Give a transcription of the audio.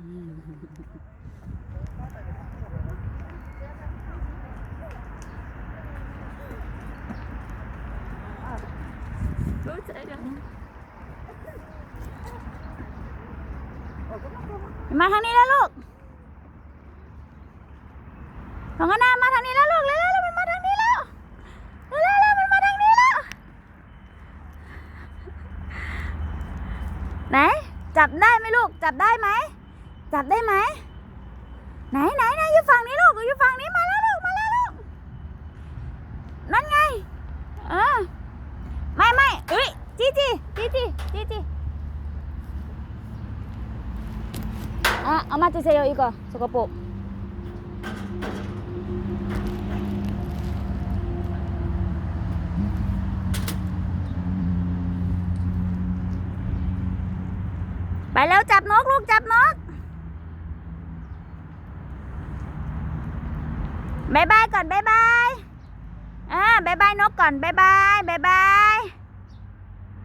รู้ใจเดี๋ยวมาทางนี้แล้วลูกของกันนามาทางนี้แล้วลูกเร็วๆมันมาทางนี้แล้วเร็วๆมันมาทางนี้แล้ว ไหน จับได้ไหมลูก จับได้ไหม จับได้ไหมไหนไหนไหนอยู่ฝั่งนี้ลูกอยู่ฝั่งนี้มาแล้วลูกมาแล้วลูกนั่นไงเออไม่ไม่เอ้ยจีจีจีจีจีจีอะเอามาจะเซลอีกอ่สกปรกไปแล้วจับนกลูกจับนก บายบายก่อนบายบายอ่าบายบายนกก่อนบายบายบายบาย